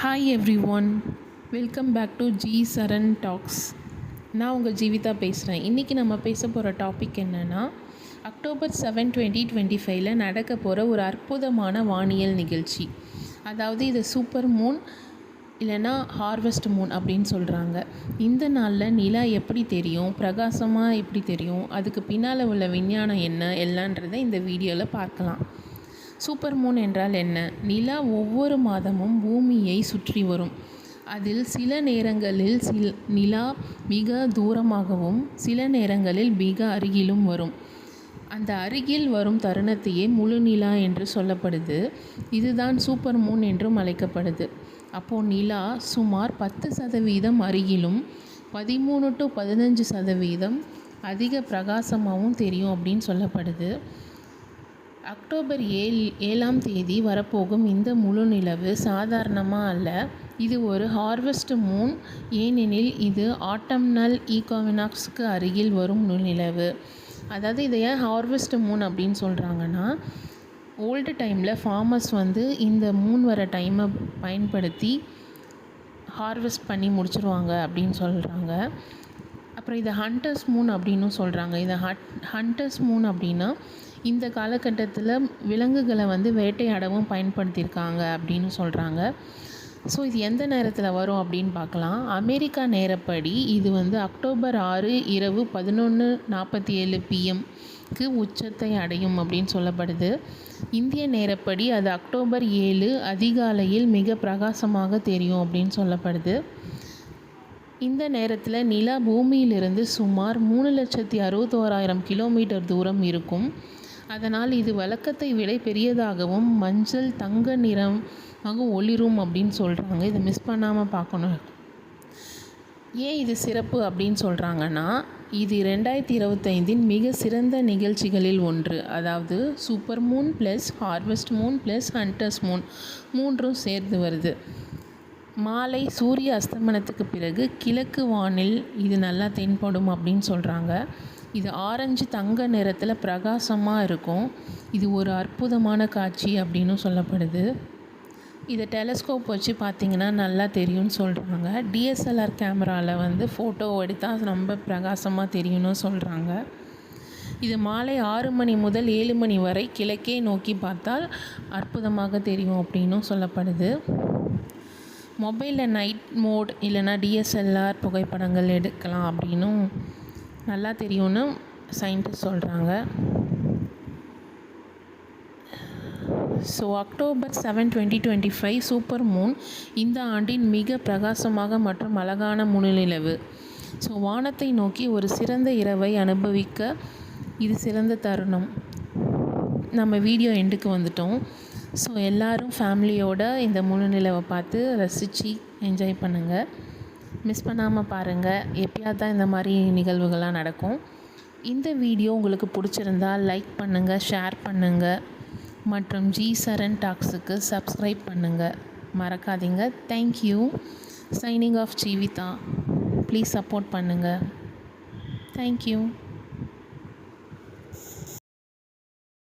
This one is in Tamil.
Hi everyone welcome back to G Saran talks நான் உங்கள் ஜீவிதா பேசுகிறேன். இன்றைக்கி நம்ம பேச போகிற டாபிக் என்னென்னா அக்டோபர் செவன் டுவெண்ட்டி டுவெண்ட்டி ஃபைவ்ல நடக்க போகிற ஒரு அற்புதமான வானியல் நிகழ்ச்சி. அதாவது இது சூப்பர் மூன் இல்லைன்னா ஹார்வெஸ்ட் மூன் அப்படின்னு சொல்கிறாங்க. இந்த நாளில் நிலா எப்படி தெரியும்? பிரகாசமாக எப்படி தெரியும்? அதுக்கு பின்னால் உள்ள விஞ்ஞானம் என்ன? எல்லான்றதை இந்த வீடியோவில் பார்க்கலாம். சூப்பர் மூன் என்றால் என்ன? நிலா ஒவ்வொரு மாதமும் பூமியை சுற்றி வரும். அதில் சில நேரங்களில் சில் நிலா மிக தூரமாகவும் சில நேரங்களில் மிக அருகிலும் வரும். அந்த அருகில் வரும் தருணத்தையே முழு நிலா என்று சொல்லப்படுது. இதுதான் சூப்பர் மூன் என்றும் அழைக்கப்படுது. அப்போது நிலா சுமார் பத்து சதவீதம் அருகிலும் பதிமூணு டு பதினஞ்சு சதவீதம் அதிக பிரகாசமாகவும் தெரியும் அப்படின்னு சொல்லப்படுது. அக்டோபர் ஏழ் ஏழாம் தேதி வரப்போகும் இந்த முழு நிலவு சாதாரணமாக அல்ல. இது ஒரு ஹார்வெஸ்ட் மூன் ஏனெனில் இது ஆட்டம்னல் ஈகாவினாக்ஸ்க்கு அருகில் வரும் நிலவு. அதாவது இதை ஏன் ஹார்வெஸ்ட் மூன் அப்படின்னு சொல்கிறாங்கன்னா ஓல்டு டைமில் ஃபார்மர்ஸ் வந்து இந்த மூன் வர டைமை பயன்படுத்தி ஹார்வெஸ்ட் பண்ணி முடிச்சிருவாங்க அப்படின்னு சொல்கிறாங்க அப்புறம் இதை ஹண்டர்ஸ் மூன் அப்படின்னும் சொல்கிறாங்க இதை ஹட் ஹண்டர்ஸ் மூன் அப்படின்னா இந்த காலகட்டத்தில் விலங்குகளை வந்து வேட்டையாடவும் பயன்படுத்தியிருக்காங்க அப்படின்னு சொல்கிறாங்க ஸோ இது எந்த நேரத்தில் வரும் அப்படின்னு பார்க்கலாம். அமெரிக்கா நேரப்படி இது வந்து அக்டோபர் ஆறு இரவு பதினொன்று நாற்பத்தி ஏழு பிஎம்க்கு உச்சத்தை அடையும் அப்படின்னு சொல்லப்படுது. இந்திய நேரப்படி அது அக்டோபர் ஏழு அதிகாலையில் மிக பிரகாசமாக தெரியும் அப்படின்னு சொல்லப்படுது. இந்த நேரத்தில் நிலா பூமியிலிருந்து சுமார் மூணு லட்சத்தி அறுபத்தோராயிரம் கிலோமீட்டர் தூரம் இருக்கும். அதனால் இது வழக்கத்தை விட பெரியதாகவும் மஞ்சள் தங்க நிறமாக ஒளிரும் அப்படின்னு சொல்கிறாங்க இதை மிஸ் பண்ணாமல் பார்க்கணும். ஏன் இது சிறப்பு அப்படின்னு சொல்கிறாங்கன்னா இது ரெண்டாயிரத்தி இருபத்தைந்தின் மிக சிறந்த நிகழ்ச்சிகளில் ஒன்று. அதாவது super moon plus harvest moon plus hunters moon மூன்றும் சேர்ந்து வருது. மாலை சூரிய அஸ்தமனத்துக்கு பிறகு கிழக்கு வானில் இது நல்லா தென்படும் அப்படின்னு சொல்கிறாங்க இது ஆரஞ்சு தங்க நிறத்தில் பிரகாசமாக இருக்கும். இது ஒரு அற்புதமான காட்சி அப்படின்னு சொல்லப்படுது. இதை டெலஸ்கோப் வச்சு பார்த்திங்கன்னா நல்லா தெரியும்னு சொல்கிறாங்க டிஎஸ்எல்ஆர் கேமராவில் வந்து ஃபோட்டோ எடுத்தால் ரொம்ப பிரகாசமாக தெரியும்னு சொல்கிறாங்க இது மாலை ஆறு மணி முதல் ஏழு மணி வரை கிழக்கே நோக்கி பார்த்தால் அற்புதமாக தெரியும் அப்படின்னும் சொல்லப்படுது. மொபைலில் நைட் மோட் இல்லைனா டிஎஸ்எல்ஆர் புகைப்படங்கள் எடுக்கலாம் அப்படின்னும் நல்லா தெரியும்னு சயின்டிஸ்ட் சொல்கிறாங்க so October seven twenty twenty five super moon இந்த ஆண்டின் மிக பிரகாசமாக மற்றும் அழகான முன்னிலவு. ஸோ வானத்தை நோக்கி ஒரு சிறந்த இரவை அனுபவிக்க இது சிறந்த தருணம். நம்ம வீடியோ எண்டுக்கு வந்துட்டோம். ஸோ எல்லோரும் ஃபேமிலியோட இந்த முழு நிலவை பார்த்து ரசித்து என்ஜாய் பண்ணுங்கள் மிஸ் பண்ணாமல் பாருங்கள் எப்பயாவது தான் இந்த மாதிரி நிகழ்வுகள்லாம் நடக்கும். இந்த வீடியோ உங்களுக்கு பிடிச்சிருந்தா லைக் பண்ணுங்கள் ஷேர் பண்ணுங்கள் மற்றும் ஜி சரண் டாக்ஸுக்கு சப்ஸ்கிரைப் பண்ணுங்கள் மறக்காதீங்க. Thank you signing off Jeevitha please support பண்ணுங்கள் தேங்க்யூ